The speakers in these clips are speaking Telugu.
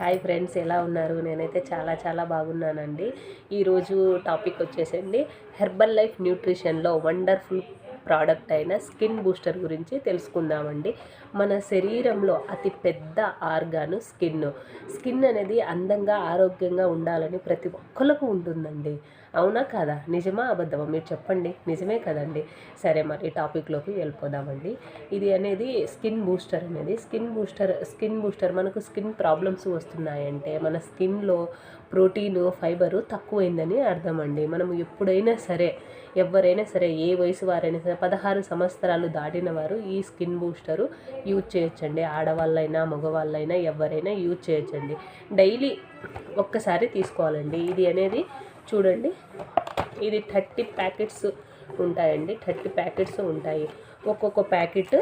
హాయ్ ఫ్రెండ్స్ ఎలా ఉన్నారు? నేనైతే చాలా చాలా బాగున్నానండి. ఈరోజు టాపిక్ వచ్చేసండి. హెర్బల్ లైఫ్ న్యూట్రిషన్లో వండర్ఫుల్ ప్రోడక్ట్ అయిన స్కిన్ బూస్టర్ గురించి తెలుసుకుందామండి. మన శరీరంలో అతి పెద్ద ఆర్గాను స్కిన్. స్కిన్ అనేది అందంగా ఆరోగ్యంగా ఉండాలని ప్రతి ఒక్కరికి ఉంటుందండి. అవునా కదా? నిజమా అబద్ధమా? మీరు చెప్పండి. నిజమే కదండి. సరే మరి టాపిక్లోకి వెళ్ళిపోదామండి. ఇది అనేది స్కిన్ బూస్టర్ అనేది. స్కిన్ బూస్టర్ స్కిన్ బూస్టర్ మనకు స్కిన్ ప్రాబ్లమ్స్ వస్తున్నాయంటే మన స్కిన్లో ప్రోటీన్ ఫైబరు తక్కువైందని అర్థం అండి మనం ఎప్పుడైనా సరే ఎవరైనా సరే ఏ వయసు వారైనా సరే పదహారు సంవత్సరాలు దాటిన వారు ఈ స్కిన్ బూస్టరు యూజ్ చేయొచ్చండి. ఆడవాళ్ళైనా మగవాళ్ళైనా ఎవరైనా యూజ్ చేయొచ్చండి. డైలీ ఒక్కసారి తీసుకోవాలండి. ఇది అనేది చూడండి. ఇది థర్టీ ప్యాకెట్స్ ఉంటాయండి. థర్టీ ప్యాకెట్స్ ఉంటాయి. ఒక్కొక్క ప్యాకెట్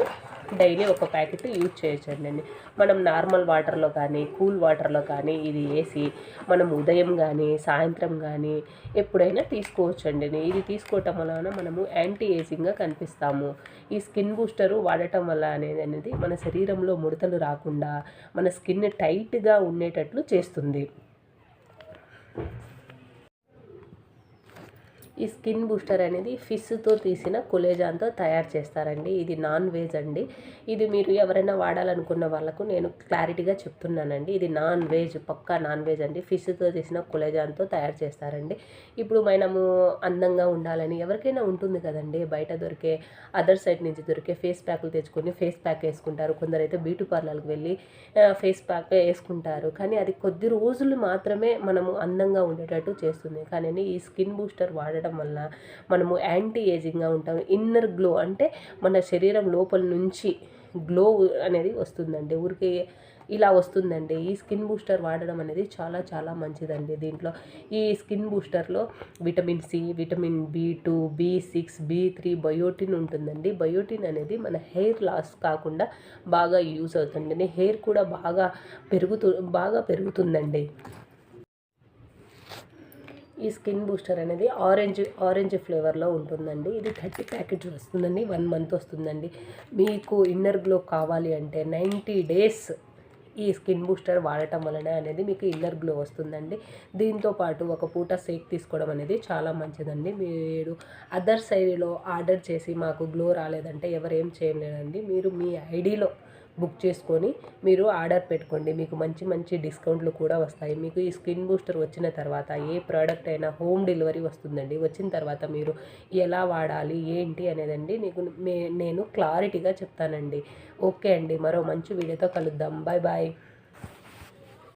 డైలీ ఒక ప్యాకెట్ యూజ్ చేయొచ్చండి. అండి మనం నార్మల్ వాటర్లో కానీ కూల్ వాటర్లో కానీ ఇది వేసి మనం ఉదయం కానీ సాయంత్రం కానీ ఎప్పుడైనా తీసుకోవచ్చండి. ఇది తీసుకోవటం వలన మనము యాంటీ ఏజింగ్గా కనిపిస్తాము. ఈ స్కిన్ బూస్టరు వాడటం వల్ల అనేది అనేది మన శరీరంలో ముడతలు రాకుండా మన స్కిన్ టైట్గా ఉండేటట్లు చేస్తుంది. ఈ స్కిన్ బూస్టర్ అనేది ఫిష్తో తీసిన కొలేజాన్తో తయారు చేస్తారండి. ఇది నాన్ వెజ్ అండి. ఇది మీరు ఎవరైనా వాడాలనుకున్న వాళ్ళకు నేను క్లారిటీగా చెప్తున్నానండి. ఇది నాన్ వెజ్ పక్కా నాన్ వెజ్ అండి. ఫిష్తో తీసిన కొలేజాన్తో తయారు చేస్తారండి. ఇప్పుడు మనము అందంగా ఉండాలని ఎవరికైనా ఉంటుంది కదండి. బయట దొరికే అదర్ సైడ్ నుంచి దొరికే ఫేస్ ప్యాక్లు తెచ్చుకొని ఫేస్ ప్యాక్ వేసుకుంటారు. కొందరైతే బ్యూటీ పార్లర్కి వెళ్ళి ఫేస్ ప్యాక్ వేసుకుంటారు. కానీ అది కొద్ది రోజులు మాత్రమే మనము అందంగా ఉండేటట్టు చేస్తుంది. కానీ ఈ స్కిన్ బూస్టర్ వాడడం వాడటం వల్ల మనము యాంటీ ఏజింగ్గా ఉంటాం. ఇన్నర్ గ్లో అంటే మన శరీరం లోపల నుంచి గ్లో అనేది వస్తుందండి. ఊరికే ఇలా వస్తుందండి. ఈ స్కిన్ బూస్టర్ వాడడం అనేది చాలా చాలా మంచిదండి దీంట్లో. ఈ skin బూస్టర్లో vitamin C vitamin B two B six B three biotin ఉంటుందండి. బయోటిన్ అనేది మన హెయిర్ లాస్ కాకుండా బాగా యూస్ అవుతుందండి. హెయిర్ కూడా బాగా పెరుగుతూ బాగా పెరుగుతుందండి. ఈ స్కిన్ బూస్టర్ అనేది ఆరెంజ్ ఆరెంజ్ ఫ్లేవర్లో ఉంటుందండి. ఇది థర్టీ ప్యాకెట్స్ వస్తుందండి వన్ మంత్ వస్తుందండి. మీకు ఇన్నర్ గ్లో కావాలి అంటే నైంటీ డేస్ ఈ స్కిన్ బూస్టర్ వాడటం వలన అనేది మీకు ఇన్నర్ గ్లో వస్తుందండి. దీంతో పాటు ఒక పూట సేక్ తీసుకోవడం అనేది చాలా మంచిదండి. మీరు అదర్ సైడ్లో ఆర్డర్ చేసి మాకు గ్లో రాలేదంటే ఎవరు ఏం చేయలేదండి. మీరు మీ ఐడిలో బుక్ చేసుకొని మీరు ఆర్డర్ పెట్టుకోండి. మీకు మంచి మంచి డిస్కౌంట్లు కూడా వస్తాయి. మీకు ఈ స్కిన్ బూస్టర్ వచ్చిన తర్వాత ఏ ప్రోడక్ట్ అయినా హోమ్ డెలివరీ వస్తుందండి. వచ్చిన తర్వాత మీరు ఎలా వాడాలి ఏంటి అనేదండి నీకు నేను క్లారిటీగా చెప్తానండి. ఓకే అండి. మరో మంచి వీడియోతో కలుద్దాం. Bye bye.